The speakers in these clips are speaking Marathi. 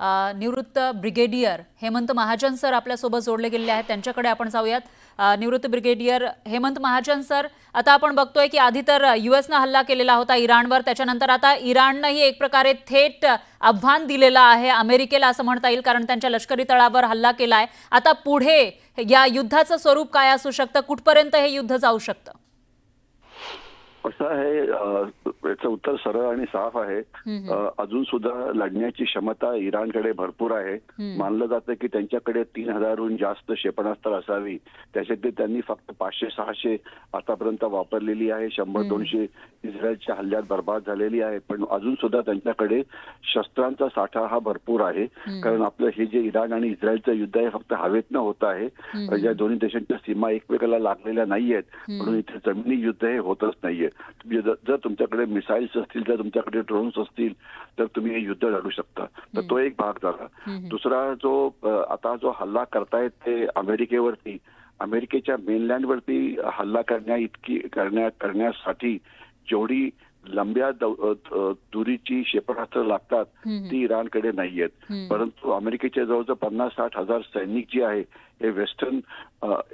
निवृत्त ब्रिगेडियर हेमंत महाजन सर आपल्यासोबत जोडले गेलेले आहेत. त्यांच्याकडे आपण जाऊयात. निवृत्त ब्रिगेडियर हेमंत महाजन सर आता आपण बघतोय की आधी तर युएसनं हल्ला केलेला होता इराणवर. त्याच्यानंतर आता इराणनंही एक प्रकारे थेट आव्हान दिलेलं आहे अमेरिकेला असं म्हणता येईल कारण त्यांच्या लष्करी तळावर हल्ला केला आहे आता पुढे या युद्धाचं स्वरूप काय असू शकतं? कुठपर्यंत हे युद्ध जाऊ शकतं? असं आहे याचं उत्तर सरळ आणि साफ आहे. अजून सुद्धा लढण्याची क्षमता इराणकडे भरपूर आहे. मानलं जातं की त्यांच्याकडे तीन हजारहून जास्त क्षेपणास्त्र असावी. त्याच्यातले त्यांनी फक्त पाचशे सहाशे आतापर्यंत वापरलेली आहे. शंभर दोनशे इस्रायलच्या हल्ल्यात बर्बाद झालेली आहे. पण अजून सुद्धा त्यांच्याकडे शस्त्रांचा साठा हा भरपूर आहे. कारण आपलं हे जे इराण आणि इस्रायलचं युद्ध आहे फक्त हवेतनं होत आहे. या दोन्ही देशांच्या सीमा एकमेकाला लागलेल्या नाहीयेत. म्हणून इथे जमिनी युद्ध हे होतच नाहीये जर तुमच्याकडे मिसाईल्स असतील जर तुमच्याकडे ड्रोन्स असतील तर तुम्ही हे युद्ध लढू शकता. तर तो एक भाग झाला. दुसरा जो आता जो हल्ला करतायत ते अमेरिकेवरती अमेरिकेच्या मेनलँडवरती हल्ला करण्या इतकी करण्या करण्यासाठी जेवढी लंब्या दुरीची क्षेपणास्त्र लागतात ती इराणकडे नाहीयेत. परंतु अमेरिकेचे जवळजवळ पन्नास साठ हजार सैनिक जे आहे हे वेस्टर्न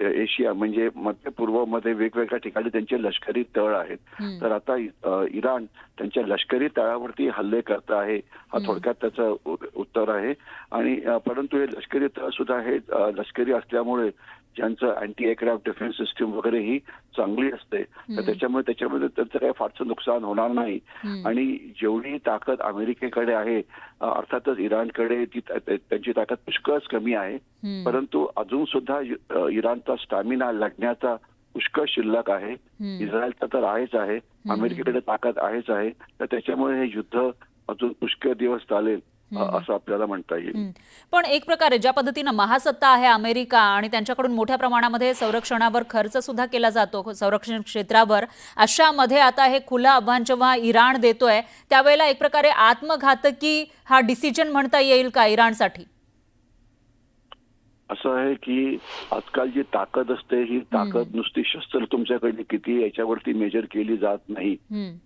एशिया म्हणजे मध्य पूर्वमध्ये वेगवेगळ्या ठिकाणी त्यांचे लष्करी तळ आहेत. तर आता इराण त्यांच्या लष्करी तळावरती हल्ले करत आहे हा थोडक्यात त्याचं उत्तर आहे. आणि परंतु हे लष्करी तळ सुद्धा हे लष्करी असल्यामुळे ज्यांचं अँटी एअरक्राफ्ट डिफेन्स सिस्टीम वगैरे ही चांगली असते तर त्याच्यामुळे त्याच्यामध्ये त्यांचं काही फारसं नुकसान होणार नाही. आणि जेवढी ताकद अमेरिकेकडे आहे अर्थातच इराणकडे ती त्यांची ताकद पुष्कळच कमी आहे. परंतु अजून सुद्धा इराणचा स्टॅमिना लढण्याचा पुष्कळ शिल्लक आहे. इस्रायलचा तर आहेच आहे. अमेरिकेकडे ताकद आहेच आहे. तर त्याच्यामुळे हे युद्ध अजून पुष्कळ दिवस चालेल. असं आपल्याला म्हणता येईल. पण एक प्रकारे ज्या पद्धतीनं महासत्ता आहे अमेरिका आणि त्यांच्याकडून मोठ्या प्रमाणामध्ये संरक्षणावर खर्च सुद्धा केला जातो संरक्षण क्षेत्रावर अशामध्ये आता हे खुलं आव्हान जेव्हा इराण देतोय त्यावेळेला एक प्रकारे आत्मघातकी हा डिसिजन म्हणता येईल का इराणसाठी? असं आहे की आजकाल जी ताकद असते ही ताकद नुसती शस्त्र तुमच्याकडे किती याच्यावरती मेजर केली जात नाही.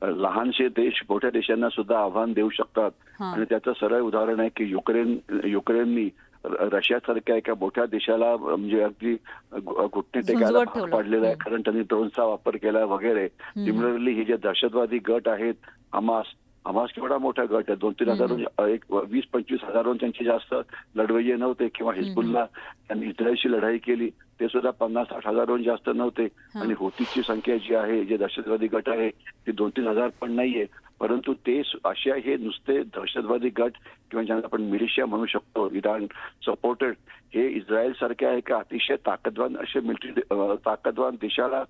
लहानशे देश मोठ्या देशांना सुद्धा आव्हान देऊ शकतात. आणि त्याचं सरळ उदाहरण आहे की युक्रेन युक्रेननी रशियासारख्या एका मोठ्या देशाला म्हणजे अगदी घुटणे टेकायला भाग. पाडलेला आहे. कारण त्यांनी ड्रोनचा वापर केला वगैरे. सिमिलरली हे जे दहशतवादी गट आहेत हमास हमास केवढा मोठा गट आहे. दोन तीन हजार एक वीस पंचवीस हजारहून त्यांचे जास्त लढवय्ये नव्हते किंवा हिजबुल्ला त्यांनी इस्रायलशी लढाई केली ते सुद्धा पन्नास साठ हजारहून जास्त नव्हते. आणि होतीची संख्या जी आहे जे दहशतवादी गट आहे ती दोन तीन हजार पण नाहीये. परंतु ते अशा हे नुसते दहशतवादी गट किंवा ज्यांना आपण मिलिशिया म्हणू शकतो इराण सपोर्टेड हे इस्रायल सारख्या एका अतिशय ताकदवान असे मिलिटरी ताकदवान देशाला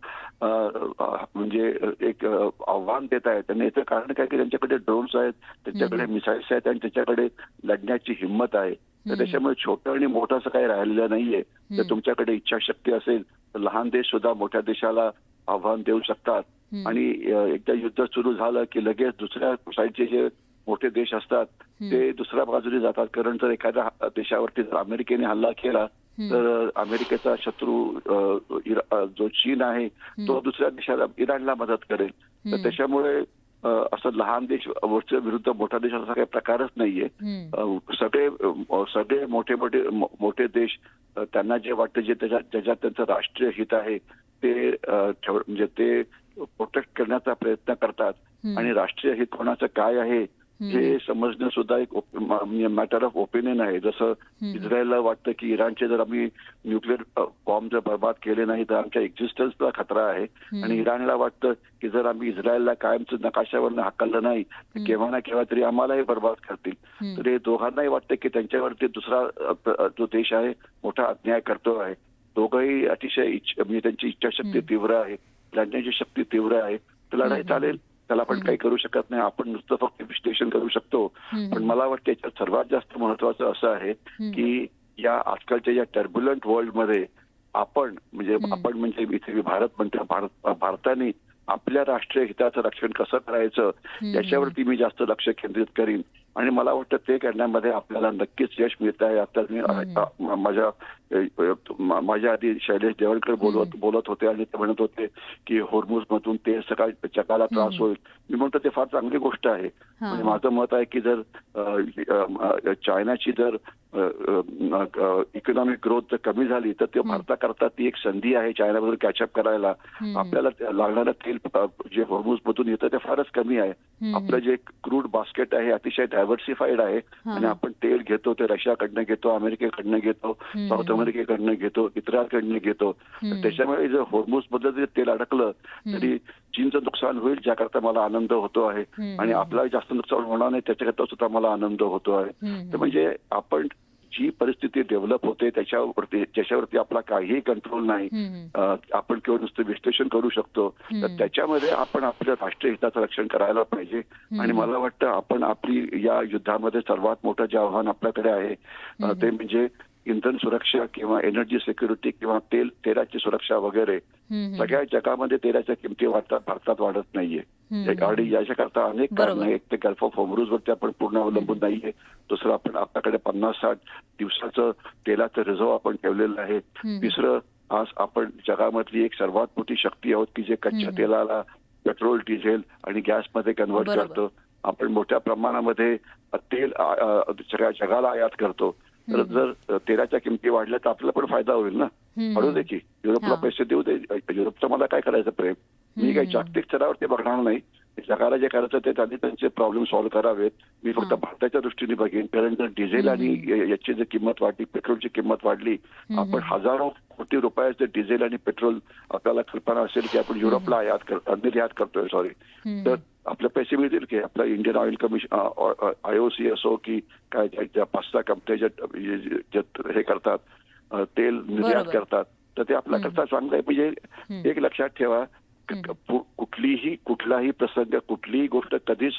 म्हणजे एक आव्हान देत आहेत. त्यांनी याचं कारण काय की त्यांच्याकडे ड्रोन्स आहेत त्यांच्याकडे मिसाईल्स आहेत आणि त्याच्याकडे लढण्याची हिंमत आहे. तर त्याच्यामुळे छोटं आणि मोठं असं काही राहिलेलं नाहीये. तर तुमच्याकडे इच्छाशक्ती असेल तर लहान देश सुद्धा मोठ्या देशाला आव्हान देऊ शकतात. आणि एकदा युद्ध सुरू झालं की लगेच दुसऱ्या साईडचे जे मोठे देश असतात ते दुसऱ्या बाजूने जातात. कारण जर एखाद्या देशावरती जर अमेरिकेने हल्ला केला तर अमेरिकेचा शत्रू जो चीन आहे तो दुसऱ्या देशाला इराणला मदत करेल. तर त्याच्यामुळे असं लहान देश वरच्या विरुद्ध मोठा देश असा काही प्रकारच नाहीये. सगळे सगळे मोठे मोठे मोठे देश त्यांना जे वाटतं जे त्याच्यात ज्याच्यात त्यांचं राष्ट्रीय हित आहे ते म्हणजे ते प्रोटेक्ट करण्याचा प्रयत्न करतात. आणि राष्ट्रीय हित कोणाचं काय आहे हे समजणं सुद्धा एक मॅटर ऑफ ओपिनियन आहे. जसं इस्रायलला वाटतं की इराणचे जर आम्ही न्यूक्लिअर बॉम्ब जर बर्बाद केले नाही तर आमच्या एक्झिस्टन्सला खतरा आहे. आणि इराणला वाटतं की जर आम्ही इस्रायलला कायमचं नकाशावर हाकललं नाही तर केव्हा ना केव्हा तरी आम्हालाही बर्बाद करतील. तर हे दोघांनाही वाटतं की त्यांच्यावरती दुसरा जो देश आहे मोठा अन्याय करतो आहे. दोघंही अतिशय इच्छ- म्हणजे त्यांची इच्छाशक्ती तीव्र आहे. लढण्याची शक्ती तीव्र आहे. तर लढाई चालेल. त्याला आपण काही करू शकत नाही. आपण नुसतं फक्त विश्लेषण करू शकतो. पण मला वाटतं याच्यात सर्वात जास्त महत्वाचं असं आहे की या आजकालच्या या टर्ब्युलंट वर्ल्डमध्ये आपण म्हणजे आपण म्हणजे इथे भारत म्हणतो भारत भारताने आपल्या राष्ट्रीय हिताचं रक्षण कसं करायचं याच्यावरती मी जास्त लक्ष केंद्रित करीन. आणि मला वाटतं ते करण्यामध्ये आपल्याला नक्कीच यश मिळत आहे. आता मी माझ्या माझ्या आधी शैलेश देवळकर बोलत बोलत होते आणि ते म्हणत होते की होर्मुज मधून ते सकाळ जगाला त्रास होईल. मी म्हणतो ते फार चांगली गोष्ट आहे. म्हणजे माझं मत आहे की जर चायनाची जर इकॉनॉमिक ग्रोथ जर कमी झाली तर ते भारताकरता ती एक संधी आहे चायनाबरोबर कॅचअप करायला. आपल्याला लागणारं तेल जे होर्मुज मधून येतं ते फारच कमी आहे. आपलं जे क्रूड बास्केट आहे अतिशय डायव्हर्सिफाईड आहे. आणि आपण तेल घेतो ते रशियाकडनं घेतो अमेरिकेकडनं घेतो साऊथ अमेरिकेकडनं घेतो इतरांकडनं घेतो. त्याच्यामुळे जर होर्मुजमध्ये जर तेल अडकलं तरी चीनचं नुकसान होईल ज्याकरता मला आनंद होतो आहे. आणि आपला जास्त नुकसान होणार नाही त्याच्याकरता सुद्धा मला आनंद होतो आहे. तर म्हणजे आपण जी परिस्थिती डेव्हलप होते त्याच्यावरती त्याच्यावरती आपला काहीही कंट्रोल नाही आपण केवळ नुसतं विश्लेषण करू शकतो तर त्याच्यामध्ये आपण आपल्या राष्ट्रीय हिताचं रक्षण करायला पाहिजे. आणि मला वाटतं आपण आपली या युद्धामध्ये सर्वात मोठं जे आव्हान आपल्याकडे आहे ते म्हणजे इंधन सुरक्षा किंवा एनर्जी सिक्युरिटी किंवा तेल तेलाची सुरक्षा वगैरे सगळ्या जगामध्ये तेलाच्या किमती वाढतात भारतात वाढत नाहीये. आणि याच्याकरता अनेक कारण आहे एक ते गल्फ ऑफ होमरूज वरती आपण पूर्ण अवलंबून नाहीये. दुसरं आपण आपल्याकडे पन्नास साठ दिवसाचं तेलाचं रिझर्व आपण ठेवलेलं आहे. तिसरं आज आपण जगामधली एक सर्वात मोठी शक्ती आहोत की जे कच्च्या तेलाला पेट्रोल डिझेल आणि गॅसमध्ये बरोबर. करतो. आपण मोठ्या प्रमाणामध्ये तेल सगळ्या जगाला आयात करतो. तर जर तेलाच्या किमती वाढल्या तर आपल्याला पण फायदा होईल ना? वाढू दे की? युरोपला. पैसे देऊ दे. युरोपचं मला काय करायचं प्रेम? मी काही जागतिक स्तरावरती बघणार नाही. जगाला जे करायचं ते त्यांनी त्यांचे प्रॉब्लेम सॉल्व्ह करावेत. मी फक्त भारताच्या दृष्टीने बघेन. कारण जर डिझेल आणि याची जर किंमत वाढली पेट्रोलची किंमत वाढली आपण हजारो कोटी रुपयाचे डिझेल आणि पेट्रोल आपल्याला कल्पना असेल की आपण युरोपला आयात कर निर्यात करतोय सॉरी तर आपले पैसे मिळतील की आपलं इंडियन ऑइल कमिशन आयओसी असो की काय ज्या- पाच सहा कंपन्या हे करतात तेल निर्यात. करतात तर ते आपल्याकरता चांगलं आहे. म्हणजे एक लक्षात ठेवा कुठलीही कुठलाही प्रसंग कुठलीही गोष्ट कधीच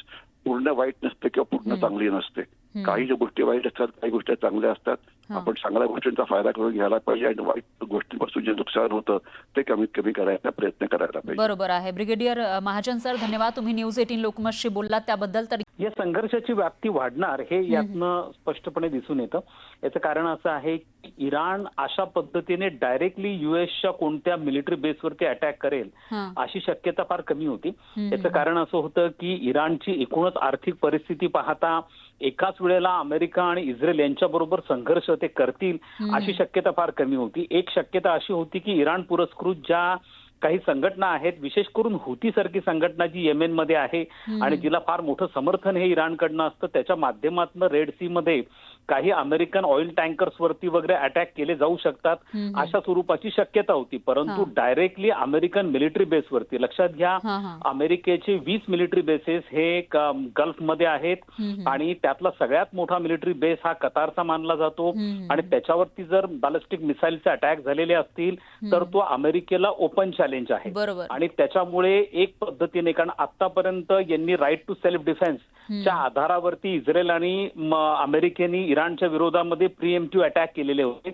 पूर्ण वाईट नसते किंवा पूर्ण चांगली नसते. काही ज्या गोष्टी वाईट असतात काही गोष्टी चांगल्या असतात आपण चांगल्या गोष्टींचा फायदा करून घ्यायला पाहिजे आणि वाईट गोष्टींपासून जे नुकसान होतं ते कमीत कमी करायचा प्रयत्न करायला पाहिजे. बरोबर आहे. ब्रिगेडियर महाजन सर धन्यवाद. तुम्ही न्यूज एटीन लोकमतशी बोललात. त्याबद्दल तर या संघर्षाची व्याप्ती वाढणार हे यातनं स्पष्टपणे दिसून येतं. याचं कारण असं आहे की इराण अशा पद्धतीने डायरेक्टली युएसच्या कोणत्या मिलिटरी बेसवरती अटॅक करेल. अशी शक्यता फार कमी होती. याचं कारण असं होतं की इराणची एकूणच आर्थिक परिस्थिती पाहता एकाच वेळेला अमेरिका आणि इस्रायल यांच्याबरोबर संघर्ष ते करतील अशी शक्यता फार कमी होती. एक शक्यता अशी होती की इराण पुरस्कृत ज्या काही संघटना आहेत विशेष करून हुती सारखी संघटना जी येमेन मध्ये आहे आणि जिला फार मोठं समर्थन हे इराणकडनं असतं त्याच्या माध्यमातून रेड सी मध्ये काही अमेरिकन ऑइल टँकर्स वरती वगैरे अटॅक केले जाऊ शकतात अशा स्वरूपाची शक्यता होती. परंतु डायरेक्टली अमेरिकन मिलिटरी बेसवरती लक्षात घ्या. अमेरिकेचे वीस मिलिटरी बेसेस हे गल्फमध्ये आहेत आणि त्यातला सगळ्यात मोठा मिलिटरी बेस हा कतारचा मानला जातो. आणि त्याच्यावरती जर बॅलिस्टिक मिसाईलचे अटॅक झालेले असतील तर तो अमेरिकेला ओपन चॅलेंज आहे. आणि त्याच्यामुळे एक पद्धतीने कारण आतापर्यंत यांनी राईट टू सेल्फ डिफेन्स च्या आधारावरती इस्रायल आणि अमेरिकेने इराणच्या विरोधामध्ये प्रिएम्प्टिव्ह अटॅक केलेले होते.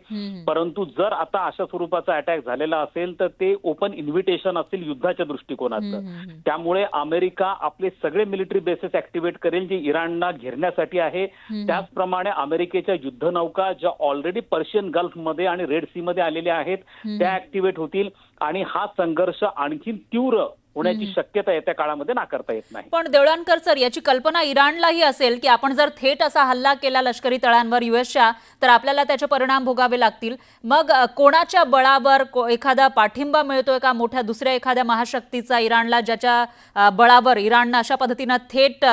परंतु जर आता अशा स्वरूपाचा अटॅक झालेला असेल तर ते ओपन इन्व्हिटेशन असेल युद्धाच्या दृष्टिकोनाचं त्यामुळे अमेरिका आपले सगळे मिलिटरी बेसेस ऍक्टिव्हेट करेल जे इराणला घेरण्यासाठी आहे. त्याचप्रमाणे अमेरिकेच्या युद्धनौका ज्या ऑलरेडी पर्शियन गल्फमध्ये आणि रेड सी मध्ये आलेल्या आहेत त्या ऍक्टिव्हेट होतील. आणि हा संघर्ष आणखीन तीव्र होण्याची शक्यता येत्या काळामध्ये नाकारता येत नाही. पण देवळानकर सर याची कल्पना इराणलाही असेल की आपण जर थेट असा हल्ला केला लष्करी तळांवर युएसच्या तर आपल्याला त्याचे परिणाम भोगावे लागतील. मग कोणाच्या बळावर को- एखादा पाठिंबा मिळतोय का मोठ्या दुसऱ्या एखाद्या महाशक्तीचा इराणला ज्याच्या बळावर इराणनं अशा पद्धतीनं थेट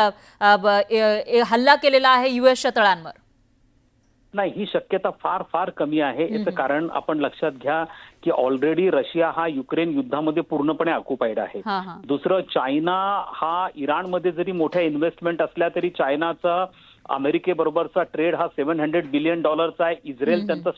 हल्ला केलेला आहे युएसच्या तळांवर? नाही ही शक्यता फार फार कमी आहे. याचं कारण आपण लक्षात घ्या की ऑलरेडी रशिया हा युक्रेन युद्धामध्ये पूर्णपणे ऑक्युपाईड आहे. दुसरं चायना हा इराणमध्ये जरी मोठ्या इन्व्हेस्टमेंट असल्या तरी चायनाचा अमेरिकेबरोबरचा ट्रेड हा सेव्हन हंड्रेड बिलियन डॉलरचा आहे. इस्रायल त्यांचा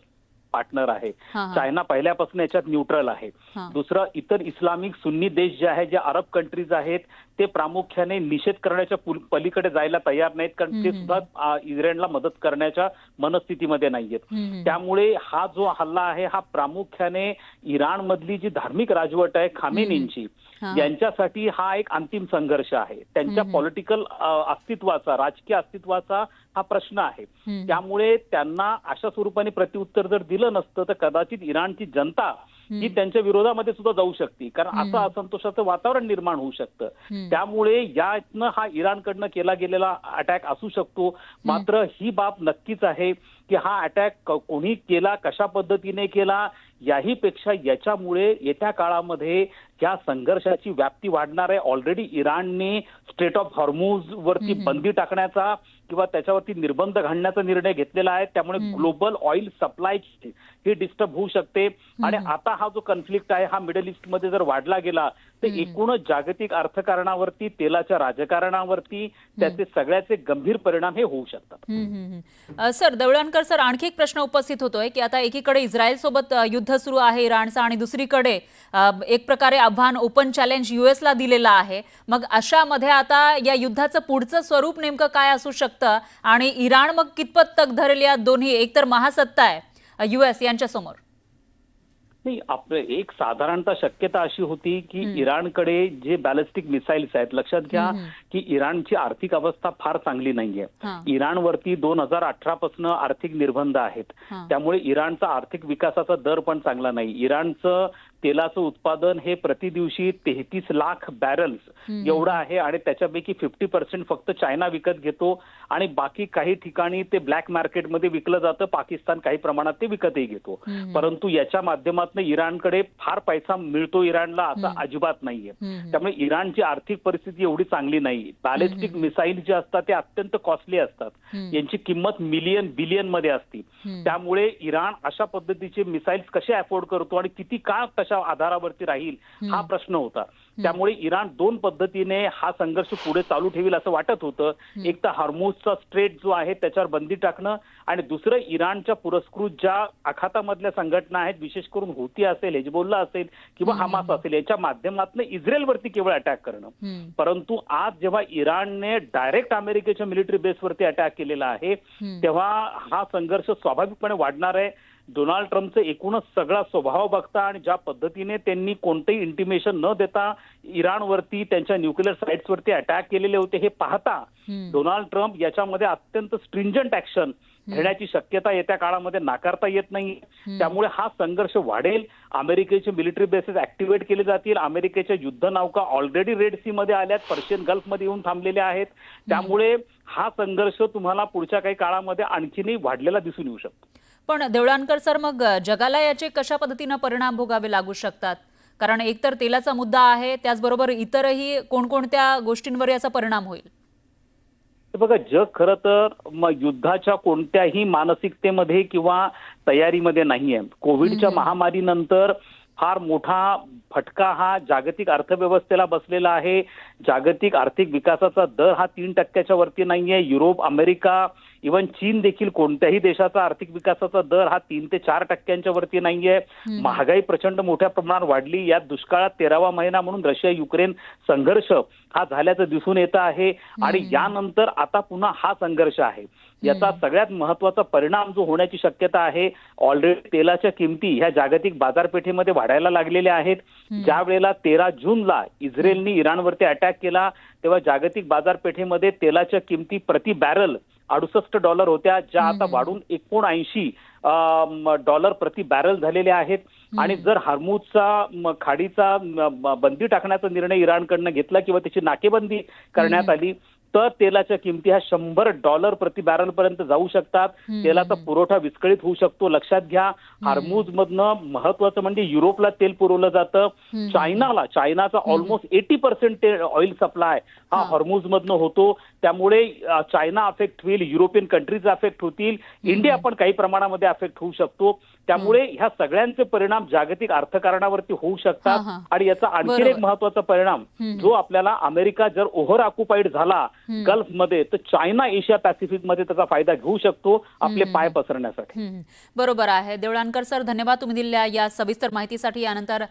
पार्टनर आहे. चायना पहिल्यापासून याच्यात न्यूट्रल आहे. दुसरं इतर इस्लामिक सुन्नी देश जे आहे जे अरब कंट्रीज आहेत ते प्रामुख्याने निषेध करण्याच्या पुल- पलीकडे जायला तयार नाहीत कारण ते सुद्धा इस्रायलला मदत करण्याच्या मनस्थितीमध्ये नाहीयेत. त्यामुळे हा जो हल्ला आहे हा प्रामुख्याने इराण मधली जी धार्मिक राजवट आहे खामेनींची. यांच्यासाठी हा एक अंतिम संघर्ष आहे त्यांच्या पॉलिटिकल अस्तित्वाचा राजकीय अस्तित्वाचा हा प्रश्न आहे. त्यामुळे त्यांना अशा स्वरूपाने प्रत्युत्तर जर दिलं नसतं तर कदाचित इराणची जनता ही त्यांच्या विरोधामध्ये सुद्धा जाऊ शकते. कारण असं असंतोषाचं वातावरण निर्माण होऊ शकतं. त्यामुळे यातनं हा इराणकडनं केला गेलेला अटॅक असू शकतो. मात्र ही बाब नक्कीच आहे की हा अटॅक कोणी केला कशा पद्धतीने केला याही पेक्षा याच्यामुळे येत्या काळामध्ये या संघर्षाची व्याप्ती वाढणार आहे. ऑलरेडी इराणने स्टेट ऑफ हॉर्मूज वरती बंदी टाकण्याचा किंवा त्याच्यावरती निर्बंध घालण्याचा निर्णय घेतलेला आहे त्यामुळे ग्लोबल ऑइल सप्लाय ही डिस्टर्ब होऊ शकते. आणि आता हा जो कन्फ्लिक्ट आहे हा मिडल ईस्टमध्ये जर वाढला गेला तर एकूणच जागतिक अर्थकारणावरती तेलाच्या राजकारणावरती त्याचे सगळ्याचे गंभीर परिणाम हे होऊ शकतात. सर दवळणकर सर आणखी एक प्रश्न उपस्थित होतोय की आता एकीकडे इस्रायल सोबत युद्ध सुरू आहे इराणचं आणि दुसरीकडे एक प्रकारे आव्हान ओपन चॅलेंज युएसला दिलेलं आहे. मग अशामध्ये आता या युद्धाचं पुढचं स्वरूप नेमकं काय असू शकतं? आणि इराण मग कितपत तग धरेल या दोन्ही? एकतर महासत्ता आहे युएस यांच्या समोर नाही आपलं एक साधारणतः शक्यता अशी होती की इराणकडे जे बॅलिस्टिक मिसाईल्स आहेत लक्षात घ्या की इराणची आर्थिक अवस्था फार चांगली नाहीये. इराणवरती दोन हजार अठरा पासून आर्थिक निर्बंध आहेत. त्यामुळे इराणचा आर्थिक विकासाचा दर पण चांगला नाही. इराणचं तेलाचं उत्पादन हे प्रति दिवशी तेहतीस लाख बॅरल्स एवढं आहे आणि त्याच्यापैकी फिफ्टी पर्सेंट फक्त चायना विकत घेतो आणि बाकी काही ठिकाणी ते ब्लॅक मार्केटमध्ये विकलं जातं. पाकिस्तान काही प्रमाणात ते विकतही घेतो. परंतु याच्या माध्यमातून इराणकडे फार पैसा मिळतो इराणला असं अजिबात नाहीये. त्यामुळे इराणची आर्थिक परिस्थिती एवढी चांगली नाही. बॅलिस्टिक मिसाईल जे असतात ते अत्यंत कॉस्टली असतात. यांची किंमत मिलियन बिलियनमध्ये असते. त्यामुळे इराण अशा पद्धतीचे मिसाईल्स कसे अफोर्ड करतो आणि किती काळ कशा आधारावरती राहील हा प्रश्न होता. त्यामुळे इराण दोन पद्धतीने हा संघर्ष पुढे चालू ठेवील असं वाटत होतं. एक तर हार्मोजचा स्ट्रेट जो आहे त्याच्यावर बंदी टाकणं आणि दुसरं इराणच्या पुरस्कृत ज्या आखातामधल्या संघटना आहेत विशेष करून हुती असेल हेजबोल्ला असेल किंवा हमास असेल याच्या माध्यमातून इस्रायलवरती केवळ अटॅक करणं. परंतु आज जेव्हा इराणने डायरेक्ट अमेरिकेच्या मिलिटरी बेसवरती अटॅक केलेला आहे तेव्हा हा संघर्ष स्वाभाविकपणे वाढणार आहे. डोनाल्ड ट्रम्पचं एकूणच सगळा स्वभाव बघता आणि ज्या पद्धतीने त्यांनी कोणतेही इंटिमेशन न देता इराणवरती त्यांच्या न्यूक्लिअर साईट्सवरती अटॅक केलेले होते हे पाहता डोनाल्ड ट्रम्प याच्यामध्ये अत्यंत स्ट्रिंजंट ऍक्शन घेण्याची शक्यता येत्या काळामध्ये नाकारता येत नाही त्यामुळे हा संघर्ष वाढेल. अमेरिकेचे मिलिटरी बेसेस ऍक्टिव्हेट केले जातील. अमेरिकेच्या युद्ध नौका ऑलरेडी रेड सी मध्ये आल्यात. पर्शियन गल्फमध्ये येऊन थांबलेल्या आहेत. त्यामुळे हा संघर्ष तुम्हाला पुढच्या काही काळामध्ये आणखीनही वाढलेला दिसून येऊ शकतो. पण देवळानकर सर मग जगाला याचे कशा पद्धतीनं परिणाम भोगावे लागू शकतात? कारण एकतर तेलाचा मुद्दा आहे त्याचबरोबर इतरही कोणकोणत्या गोष्टींवर याचा परिणाम होईल? बघा जग खरं तर युद्धाच्या कोणत्याही मानसिकतेमध्ये किंवा तयारीमध्ये नाहीये. कोविडच्या महामारीनंतर फार मोठा फटका हा जागतिक अर्थव्यवस्थेला बसलेला आहे. जागतिक आर्थिक विकासाचा दर हा तीन टक्क्याच्या वरती नाहीये. युरोप अमेरिका इवन चीन देखील कोणत्याही देशाचा आर्थिक विकासाचा दर हा तीन ते चार टक्क्यांच्या वरती नाहीये. महागाई प्रचंड मोठ्या प्रमाणात वाढली. यात दुष्काळात तेरावा महिना म्हणून रशिया युक्रेन संघर्ष हा झाल्याचं दिसून येतं आहे. आणि यानंतर आता पुन्हा हा संघर्ष आहे. याचा सगळ्यात महत्त्वाचा परिणाम जो होण्याची शक्यता आहे ऑलरेडी तेलाच्या किमती ह्या जागतिक बाजारपेठेमध्ये वाढायला लागलेल्या आहेत. ज्या वेळेला तेरा जूनला इस्रायलनी इराणवरती अटॅक केला तेव्हा जागतिक बाजारपेठेमध्ये तेलाच्या किमती प्रति बॅरल अडुसष्ट डॉलर होत्या ज्या आता वाढून एकोणऐंशी डॉलर प्रति बॅरल झालेल्या आहेत. आणि जर हार्मूजचा खाडीचा बंदी टाकण्याचा निर्णय इराणकडनं घेतला किंवा त्याची नाकेबंदी करण्यात आली तर तेलाच्या किमती ह्या शंभर डॉलर प्रति बॅरल पर्यंत जाऊ शकतात. तेलाचा पुरवठा विस्कळीत होऊ शकतो लक्षात घ्या. हार्मूज मधनं महत्वाचं म्हणजे युरोपला तेल पुरवलं जातं. चायनाला चायनाचा almost eighty percent oil supply हा हॉर्मूज मधनं होतो. त्यामुळे चायना अफेक्ट होईल युरोपियन कंट्रीज अफेक्ट होतील. इंडिया पण काही प्रमाणामध्ये अफेक्ट होऊ शकतो. त्यामुळे ह्या सगळ्याचे परिणाम जागतिक अर्थकारणावरती होऊ शकतात. आणि याचा आणखी एक. महत्त्वाचा परिणाम जो आपल्याला अमेरिका जर ओव्हर ऑक्युपाईड झाला गल्फमध्ये तर चायना एशिया पॅसिफिकमध्ये त्याचा फायदा घेऊ शकतो आपले पाय पसरण्यासाठी. बरोबर आहे. देवळानकर सर धन्यवाद तुम्ही दिलेल्या या सविस्तर माहितीसाठी. यानंतर